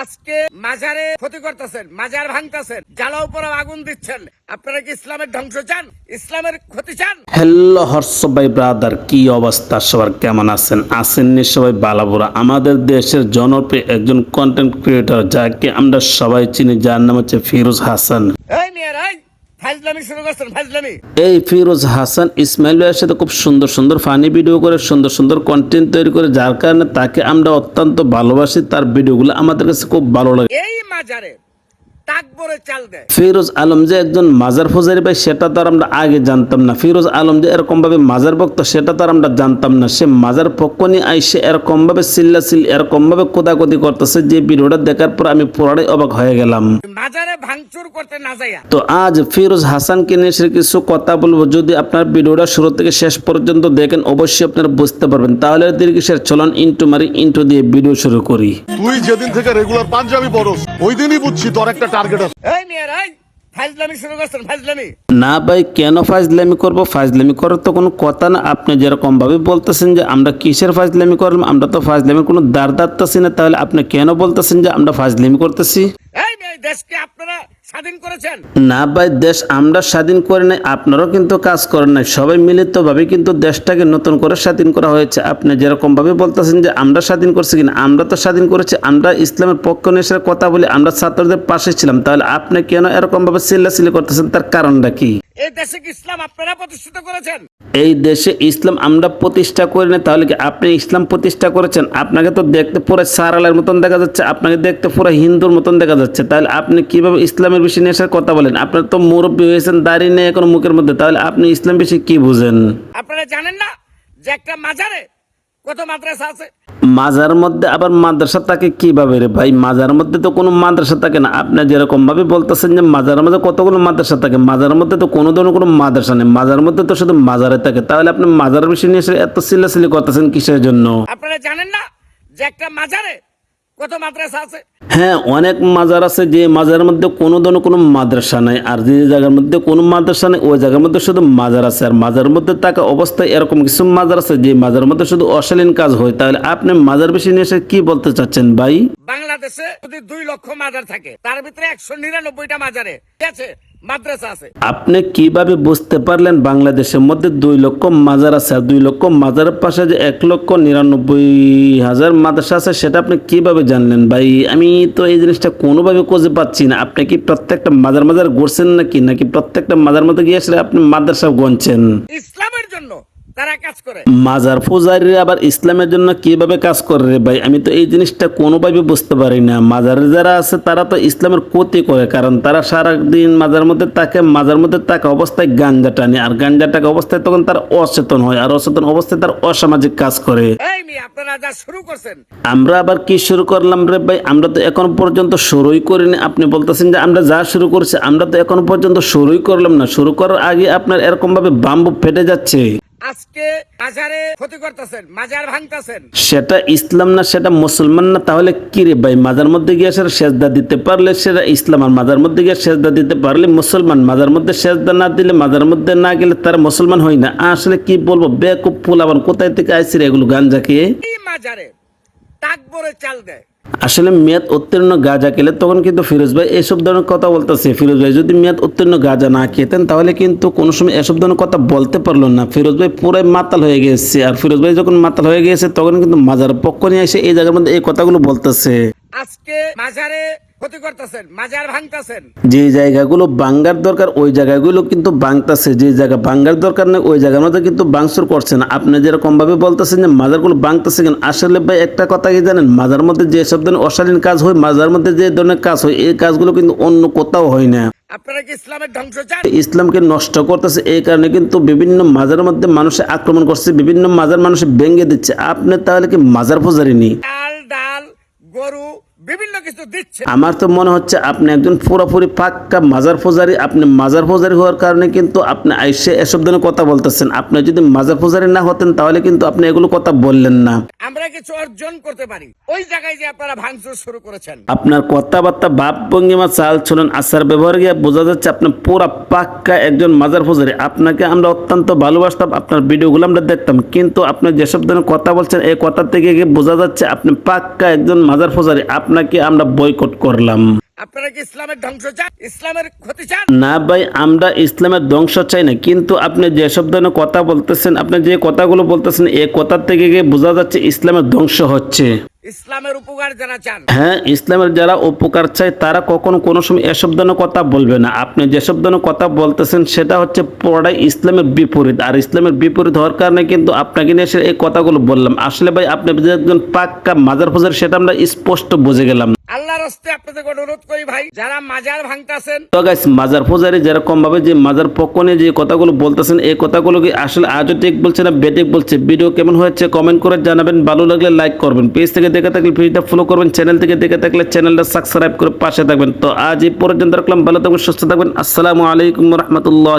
আজকে মাজারে ক্ষতি করতেছেন মাজার ভাঙতেছেন জ্বালা উপরে আগুন দিচ্ছেন। আপনারা কি ইসলামের ধ্বংস চান? ইসলামের ক্ষতি চান? হ্যালো হর্ষ ভাই ব্রাদার কি অবস্থা? সবার কেমন আছেন? আসেননি সবাই বালাবুরা আমাদের দেশের জনপ্রিয় একজন কন্টেন্ট ক্রিয়েটর যাকে আমরা সবাই চিনি যার নাম হচ্ছে ফিরোজ হাসান। এই মেয়ের এই ফিরোজ হাসান ইসমাইল ভাইয়ের সাথে খুব সুন্দর সুন্দর ফানি ভিডিও করে সুন্দর সুন্দর কন্টেন্ট তৈরি করে যার কারণে তাকে আমরা অত্যন্ত ভালোবাসি তার ভিডিওগুলো আমাদের কাছে খুব ভালো লাগে। এই মাজারে ফিরোজ আলম যে একজন মাজার ফুজারি ভাই সেটা তো আর আমরা আগে জানতাম না। ফিরোজ আলম যে এরকম ভাবে মাজার ভক্ত সেটা তো আর আমরা জানতাম না। সে মাজার পক্ষ নিয়ে আইসে এরকম ভাবে চিল্লাচিল এরকম ভাবে কোদাকুদি করতেছে যে ভিডিওটা দেখার পর আমি পুরাটাই অবাক হয়ে গেলাম। মাজারে ভাঙচুর করতে না যাইয়া। তো আজ ফিরোজ হাসানকে নিয়ে সে কিছু কথা বলব। যদি আপনার ভিডিওটা শুরু থেকে শেষ পর্যন্ত দেখেন অবশ্যই আপনারা বুঝতে পারবেন। তাহলে দীর্ঘিসের চলন ইন্টু মারি ইন্টু দিয়ে ভিডিও শুরু করি। তুই যেদিন থেকে রেগুলার পাঞ্জাবি পরস ওই দিনই বুঝছি তোর একটা টার্গেট আছে। এই মেয়ের এই শুরু করছেন ফাইজলামি না ভাই কেন ফাজলামি করব? ফাজলামি করার তো কোনো কথা না। আপনি যেরকম ভাবে বলতেছেন যে আমরা কিসের ফাজলামি করলাম আমরা তো ফাজলামির কোনো দাঁড় দাঁড়তাছি না। তাহলে আপনি কেন বলতেছেন যে আমরা ফাজলামি করতেছি? এই দেশকে আপনারা স্বাধীন করেছেন। না ভাই দেশ আমরা স্বাধীন করে নাই আপনারাও কিন্তু কাজ করেন নাই। সবাই মিলিতভাবে কিন্তু দেশটাকে নতুন করে স্বাধীন করা হয়েছে। আপনি যেরকম ভাবে বলতেছেন যে আমরা স্বাধীন করছি কিনা আমরা তো স্বাধীন করেছি আমরা ইসলামের পক্ষ নিয়ে কথা বলি আমরা ছাত্রদের পাশে ছিলাম। তাহলে আপনি কেন এরকম ভাবে চিল্লাচিল্লি করতেছেন? তার কারণটা কি? এই দেশে কি ইসলাম আপনারা প্রতিষ্ঠিত করেছেন? এই দেশে ইসলাম আমরা প্রতিষ্ঠা করি না তাহলে কি আপনি ইসলাম প্রতিষ্ঠা করেছেন? আপনাকে তো দেখতে পুরো সারালের মতন দেখা যাচ্ছে, আপনাকে দেখতে পুরো হিন্দুর মতন দেখা যাচ্ছে। তাহলে আপনি কীভাবে ইসলামের বিষয় নিয়ে কথা বলেন? আপনার তো মুরব্বী হয়েছেন দাঁড়িয়ে নেই এখন মুখের মধ্যে, তাহলে আপনি ইসলাম বিষয়ে কি বুঝেন? আপনারা জানেন না যে একটা মাজারে কত মাদ্রাসা আছে? মাজার মধ্যে আবার মাদ্রাসা থাকে কীভাবে রে ভাই? মাজার মধ্যে তো কোনো মাদ্রাসা থাকে না। আপনি যেরকম ভাবে বলতেছেন যে মাজার মধ্যে কতগুলো মাদ্রাসা থাকে, মাজার মধ্যে তো কোনো ধরনের কোনো মাদ্রাসা নেই। মাজার মধ্যে তো শুধু মাজারে থাকে। তাহলে আপনি মাজার বিষয় নিয়ে এত সিলাসিলি করতেছেন কিসের জন্য? আপনারা জানেন না যে একটা মাজারে কত মাদ্রাসা আছে? হ্যাঁ অনেক মাজার আছে যে মাজারের মধ্যে কোনো ধরনের কোনো মাদ্রাসা নাই, আর যে জায়গার মধ্যে কোনো মাদ্রাসা নেই, ওই জায়গার মধ্যে শুধু মাজার আছে। আর মাজার মধ্যে থাকা অবস্থায় এরকম কিছু মাজার আছে যে মাজার মধ্যে শুধু অশালীন কাজ হয়। তাহলে আপনি মাজার বেশি নিয়ে এসে কি বলতে চাচ্ছেন ভাই? বাংলাদেশে যদি দুই লক্ষ মাজার থাকে, তার ভিতরে একশো নিরানব্বইটা মাজারে, ঠিক আছে? মাদ্রাসা আছে। আপনি কীভাবে বুঝতে পারলেন বাংলাদেশের মধ্যে দুই লক্ষ মাজার আছে আর দুই লক্ষ মাজারের পাশে যে এক লক্ষ নিরানব্বই হাজার মাদ্রাসা আছে সেটা আপনি কীভাবে জানলেন? ভাই আমি তো এই জিনিসটা কোনোভাবে খুঁজে পাচ্ছি না। আপনি কি প্রত্যেকটা মাজার মাজার ঘুরছেন নাকি? নাকি প্রত্যেকটা মাজার মধ্যে গিয়ে আসলে আপনি মাদ্রাসা গনছেন? ইসলামের জন্য তারা কাজ করে। মাজার আবার ইসলামের জন্য কীভাবে কাজ করে রে ভাই? আমি তো এই জিনিসটা কোনোভাবে বুঝতে পারি না। মাজারে যারা আছে তারা তো ইসলামের ক্ষতি করে কারণ তারা মাজার মধ্যে তাকে মাজার মধ্যে থাকা অবস্থায় গাঞ্জা টানে আর গাঞ্জা টাকা অবস্থায় তখন তার অচেতন হয় আর অচেতন অবস্থায় তার অসামাজিক কাজ করে। আপনারা যা শুরু করছেন। আমরা আবার কি শুরু করলাম রে ভাই? আমরা তো এখন পর্যন্ত শুরুই করিনি। আপনি বলতেছেন যে আমরা যা শুরু করছি আমরা তো এখন পর্যন্ত শুরুই করলাম না। শুরু করার আগে আপনার এরকম ভাবে বাম্বু ফেটে যাচ্ছে। আজকে মাজারে ক্ষতি করতেছেন মাজার ভাঙতেছেন। সেটা ইসলাম না সেটা মুসলমান না তাহলে কি রে ভাই? মাজার মধ্যে গিয়ে সেটা সেজদা দিতে পারলে সেটা ইসলাম আর মাজার মধ্যে গিয়ে সেজদা দিতে পারলে মুসলমান। মাজার মধ্যে সেজদা না দিলে মাজার মধ্যে না গেলে তারা মুসলমান হয় না। আসলে কি বলব বেকুব ফুলাবান কোথায় থেকে আইসি রে এগুলো গান এই মাজারে তাকবরে চাল দেয়। আসলে মেয়াদ উত্তীর্ণ গাঁজা খেলে তখন কিন্তু ফিরোজ ভাই এসব ধরনের কথা বলতেছে। ফিরোজ ভাই, যদি মেয়াদ উত্তীর্ণ গাঁজা না খেতেন, তাহলে কিন্তু কোনো সময় এসব ধরনের কথা বলতে পারল না। ফিরোজ ভাই পুরাই মাতাল হয়ে গেছে। আর ফিরোজ ভাই যখন মাতাল হয়ে গেছে, তখন কিন্তু মাজার পক্ষ নিয়ে এসে এই জায়গার মধ্যে এই কথাগুলো বলতেছে। আজকে মাজারে ক্ষতি করতেছেন মাজার ভাঙতেছেন। যে জায়গাগুলো বাঙ্গার দরকার ওই জায়গাগুলো কিন্তু বাংতাছে যে জায়গা বাঙ্গার দরকার নেই ওই জায়গার মধ্যে কিন্তু বাংসুর করছে না। আপনি যেরকম ভাবে বলতেছেন যে মাজারগুলো বাংতাছে কেন? আসলে ভাই একটা কথা কি জানেন? মাজার মধ্যে যে সব ধরনের অশালীন কাজ হয় মাজার মধ্যে যে ধরনের কাজ হয় এই কাজগুলো কিন্তু অন্য কোথাও হয় না। আপনারা কি ইসলামের ধ্বংস চান? ইসলামকে নষ্ট করতেছে এই কারণে কিন্তু বিভিন্ন মাজারের মধ্যে মানুষে আক্রমণ করছে বিভিন্ন মাজার মানুষে ভেঙে দিচ্ছে। আপনি তাহলে কি মাজার পূজারি নি? ডাল ডাল গরু বিভিন্ন কিছু দিচ্ছে। আমার তো মনে হচ্ছে আপনি একজন পুরোপুরি পাক্কা মাজার পূজারি। আপনি মাজার পূজারি হওয়ার কারণে কিন্তু আপনি আইসে এসব ধরনের কথা বলতেছেন। আপনি যদি মাজার পূজারি না হতেন তাহলে কিন্তু আপনি এগুলো কথা বললেন না। আমরা কিছু অর্জন করতে পারি। ওই জায়গায় যে আপনারা ভাঙচুর শুরু করেছেন। আপনার কথাবার্তা ভাব ভঙ্গিমা চাল চলন আচার ব্যবহার গিয়ে বোঝা যাচ্ছে আপনি পুরা পাক্কা একজন মাজার পূজারি। আপনাকে আমরা অত্যন্ত ভালোবাসতাম আপনার ভিডিওগুলো আমরা দেখতাম। কিন্তু আপনি যেসব ধরনের কথা বলছেন এই কথা থেকে বোঝা যাচ্ছে আপনি পাক্কা একজন মাজার পূজারি। আপনি আপনাকে আমরা বয়কট করলাম। আপনারা কি ইসলামের ধ্বংস চান? ইসলামের ক্ষতি চান? না ভাই আমরা ইসলামের ধ্বংস চাই না কিন্তু আপনি যেসব ধরনের কথা বলতেছেন আপনি যে কথাগুলো বলতেছেন এই কথা থেকে বোঝা যাচ্ছে ইসলামের ধ্বংস হচ্ছে। ইসলামের উপকার যারা চান। হ্যাঁ ইসলামের যারা উপকার চায়, তারা কখনো কোনো সময় এসব ধরনের কথা বলবে না। আপনি যেসব ধরনের কথা বলতেছেন, সেটা হচ্ছে পড়াই ইসলামের বিপরীত। আর ইসলামের বিপরীত হওয়ার কারণে কিন্তু আপনাকে নিয়ে এই কথাগুলো বললাম। আসলে ভাই, আপনি একজন পাক্কা মাজার ফজার সেটা আমরা স্পষ্ট বুঝে গেলাম যারা মাজার যেরকম ভাবে যে মাজার যে কথাগুলো বলতেছেন, এই কথাগুলো কি আসলে আজও ঠিক বলছে না বলছে? ভিডিও কেমন হয়েছে কমেন্ট করে জানাবেন। ভালো লাগলে লাইক করবেন। থেকে দেখে থাকলে ফলো করবেন। চ্যানেল থেকে দেখে থাকলে চ্যানেলটা সাবস্ক্রাইব করে পাশে থাকবেন। তো আজ এই ভালো থাকবেন, সুস্থ থাকবেন। আসসালামু আলাইকুম রহমতুল্লাহ